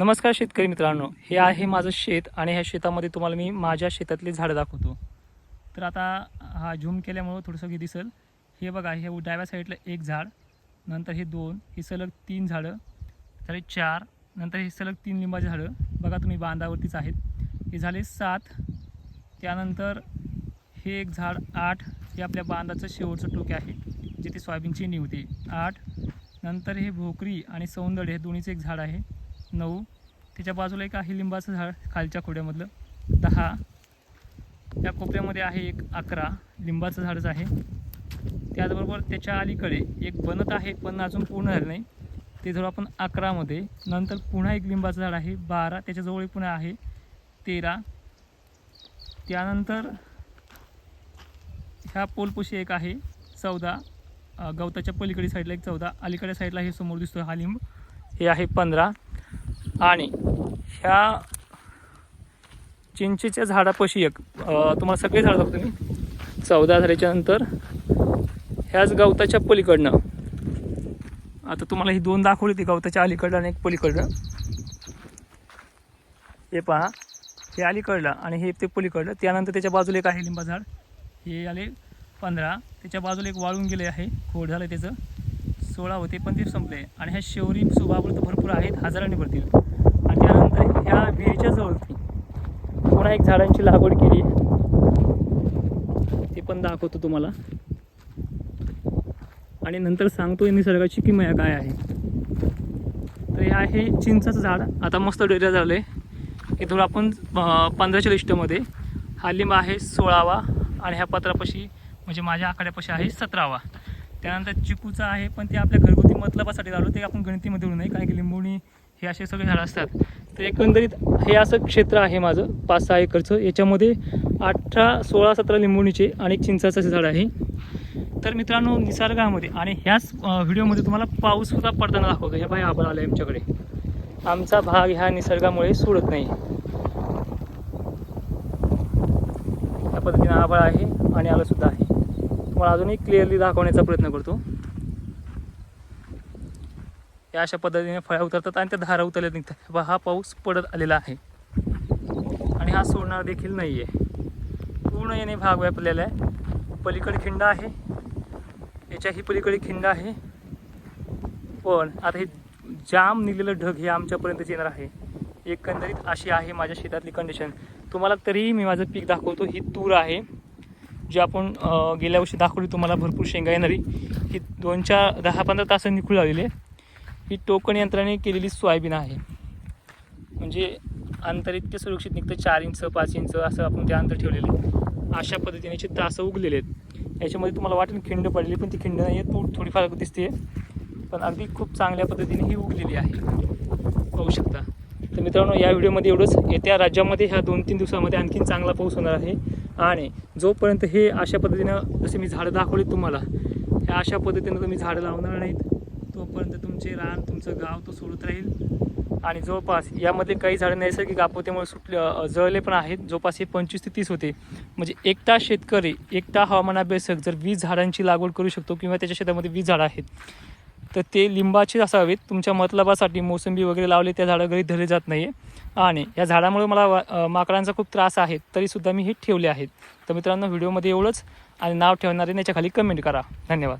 नमस्कार शेतकरी मित्रांनो हे आहे माझं शेत आणि ह्या शेतामध्ये तुम्हाला मी माझ्या शेतातली झाडं दाखवतो. तर आता हा झूम केल्यामुळं थोडंसं हे दिसेल. हे बघा हे डाव्या साईडला एक झाड नंतर हे दोन ही सलग तीन झाडं झाले चार नंतर हे सलग तीन लिंबाची झाडं. बघा तुम्ही बांधावरतीच आहेत. हे झाले सात त्यानंतर हे एक झाड आठ हे आपल्या बांधाचं शेवटचं टोके आहे जिथे सोयाबीनची निवते. आठ नंतर हे भोकरी आणि सौंदर्य हे दोन्हीचं एक झाड आहे. नऊ. त्याच्या बाजूला एक आहे लिंबाचं झाड खालच्या खोड्यामधलं. दहा. त्या कोपऱ्यामध्ये आहे एक अकरा. लिंबाचं झाडच आहे. त्याचबरोबर त्याच्या अलीकडे एक बनत आहे पण अजून पूर्ण झालं नाही. ते धरू आपण अकरामध्ये. नंतर पुन्हा एक लिंबाचं झाड आहे बारा. त्याच्याजवळ पुन्हा आहे तेरा. त्यानंतर ह्या पोलपुशी एक आहे चौदा. गवताच्या पलीकडे साईडला एक चौदा. अलीकडे साईडला हे समोर दिसतो हा लिंब. हे आहे पंधरा. आणि ह्या चिंचेच्या झाडापाशी एक तुम्हाला सगळे झाड बघतो मी. चौदा झाल्याच्यानंतर ह्याच गवताच्या पलीकडनं. आता तुम्हाला ही दोन दाखवली ती गवताच्या अलीकडलं आणि एक पलीकडलं हे पहा हे अलीकडलं आणि हे ते पलीकडलं. त्यानंतर त्याच्या बाजूला एक आहे लिंबा झाड हे आले पंधरा. त्याच्या बाजूला एक वाळून गेले आहे. खोड झालं त्याचं. सोळा होते पण ते संपले. आणि ह्या शेवरी सुभावर तर भरपूर आहेत. हजारांनी भरतील. त्या ह्या विहिरीच्या जवळती पुन्हा एक झाडांची लागवड केली. ते पण दाखवतो तुम्हाला. आणि नंतर सांगतो या निसर्गाची किमया काय आहे. तर हे आहे चिंचाचं झाड. आता मस्त डेऱ्या झालं आहे इथून आपण पंधराच्या लिस्टमध्ये हा लिंब आहे सोळावा आणि ह्या पत्रापाशी म्हणजे माझ्या आखाड्यापाशी आहे सतरावा. त्यानंतर चिकूचा आहे पण ते आपल्या घरगुती मतलबासाठी लावलं ते आपण गणितीमध्ये होऊ नये कारण की लिंबोणी हे असे सगळे झाडं असतात. तर एकंदरीत हे असं क्षेत्र आहे माझं पाच सहा एकरचं. याच्यामध्ये अठरा सोळा सतरा लिंबोणीचे आणि एक चिंचाचं झाड आहे. तर मित्रांनो निसर्गामध्ये आणि ह्याच व्हिडिओमध्ये तुम्हाला पाऊससुद्धा पडताना दाखवतो. हे बाई आभाळ आहे आमच्याकडे. आमचा भाग ह्या निसर्गामुळे सोडत नाही. या पद्धतीने आभाळ आहे आणि आलं सुद्धा आहे. तुम्हाला अजूनही क्लिअरली दाखवण्याचा प्रयत्न करतो. या अशा पद्धतीने फळ्या उतरतात आणि त्या धारा उतरल्या निघतात. बा हा पाऊस पडत आलेला आहे. आणि हा सोडणार देखील नाही आहे पूर्ण याने भाग व्यापलेला आहे. पलीकडे खिंड आहे. याच्याही पलीकडे खिंड आहे. पण आता हे जाम निघलेलं ढग हे आमच्यापर्यंत येणार आहे. एकंदरीत अशी आहे माझ्या शेतातली कंडिशन तुम्हाला तरीही मी माझं पीक दाखवतो. ही तूर आहे. जी आपण गेल्या वर्षी दाखवली तुम्हाला भरपूर शेंगा येणारी. ही दोन चार दहा पंधरा तास निघू लागलेली आहे. ही टोकन यंत्राने केलेली सोयाबीन आहे. म्हणजे अंतर इतके सुरक्षित निघतं चार इंच पाच इंच असं आपण ते अंतर ठेवलेलं आहे. अशा पद्धतीने याचे तासं उगलेले आहेत. याच्यामध्ये तुम्हाला वाटेल खिंड पडली पण ती खिंड नाही आहे. तूर थोडीफार दिसते. पण अगदी खूप चांगल्या पद्धतीने ही उगलेली आहे. पाहू शकता. तर मित्रांनो या व्हिडिओमध्ये एवढंच. येत्या राज्यामध्ये ह्या दोन तीन दिवसामध्ये आणखीन चांगला पाऊस होणार आहे. आणि जोपर्यंत हे अशा पद्धतीनं जसे मी झाडं दाखवले तुम्हाला ह्या अशा पद्धतीनं तुम्ही झाडं लावणार नाहीत. तोपर्यंत तुमचे रान तुमचं गाव तो सोडत राहील. आणि जवळपास यामध्ये काही झाडं नैसर्गिक आपत्तीमुळे सुटले जळले पण आहेत. जवळपास हे पंचवीस ते तीस होते. म्हणजे एकटा शेतकरी एकटा हवामान अभ्यासक जर वीस झाडांची लागवड करू शकतो किंवा त्याच्या शेतामध्ये वीस झाडं आहेत तर ते लिंबाचे असावेत. तुमच्या मतलबासाठी मोसंबी वगैरे लावले त्या झाडं घरी धरले जात नाही आणि या झाडामुळे मला माकडांचा खूप त्रास आहे. तरीसुद्धा मी हे ठेवले आहेत. तर मित्रांनो व्हिडिओमध्ये एवढंच. आणि नाव ठेवणारे याच्याखाली कमेंट करा. धन्यवाद.